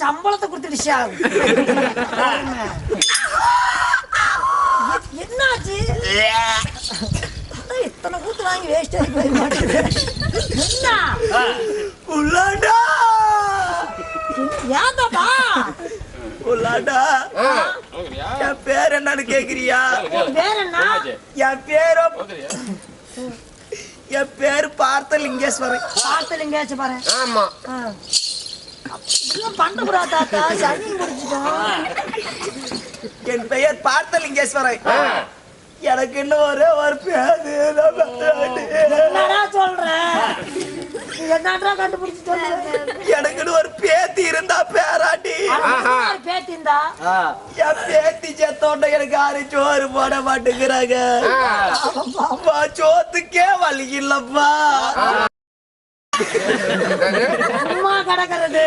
சம்பளத்தை கொடுத்துடுச்சா என்னாச்சு? இத்தனை கூத்து வாங்கி வேஸ்ட் ஆகி போய் மாட்டேங்குது. என் பேர் என்னன்னு கேக்குறியா? உன் பேர் என்ன? என் பேரும் என் பேர் பார்த்த லிங்கேஸ்வரன் பார்த்துலிங்காச்சு பாரு ஆமா பண்ணக்கூடா தாத்தா சனி முடிச்சிட்டோம் என் பெயர் பார்த்த லிங்கேஸ்வரன் எனக்கு இன்னும் ஒரே ஒரு பேரு என்னடா சொல்ற? என்னடா கண்டுபிடிச்சு சொல்ற? எனக்குன்னு ஒரு பேத்தி இருந்தா பேராட்டி. என் பேத்தி செத்தோண்ட எனக்கு யாரும் சோறு போட மாட்டேங்கிறாங்க. அப்பா சோத்துக்கே வழி இல்லப்பா கிடக்கிறது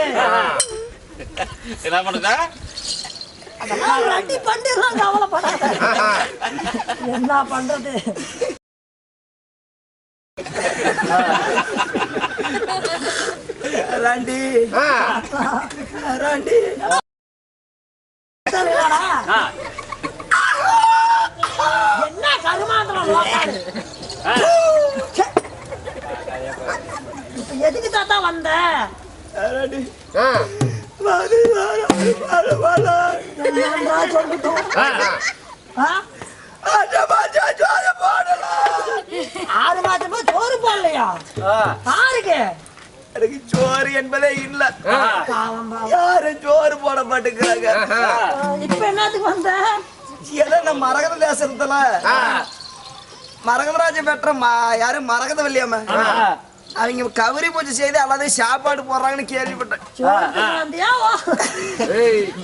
என்ன பண்ணுதா? பண்ணிடலாம் கவலைப்படாத. என்ன பண்றது? ராண்டி. ராண்டி? என்ன கருமாந்திரம் எதுக்கு தாத்தா வந்த? சோறு போடலாம். ஆறு மாசமா சோறு போடலையா? யாருக்கு? எனக்கு சோறு என்பதே இல்ல. யாரும் சோறு போட மாட்டேங்கிறாங்க. இப்ப என்னத்துக்கு வந்த? ஏதோ நம்ம மரகத தேசத்துல. மரகதராஜ பெற்ற ம- யாரு மரகத வல்லியாம அவங்க கவரி பூஜை செய்து அல்லது சாப்பாடு போடுறாங்கன்னு கேள்விப்பட்டேன்.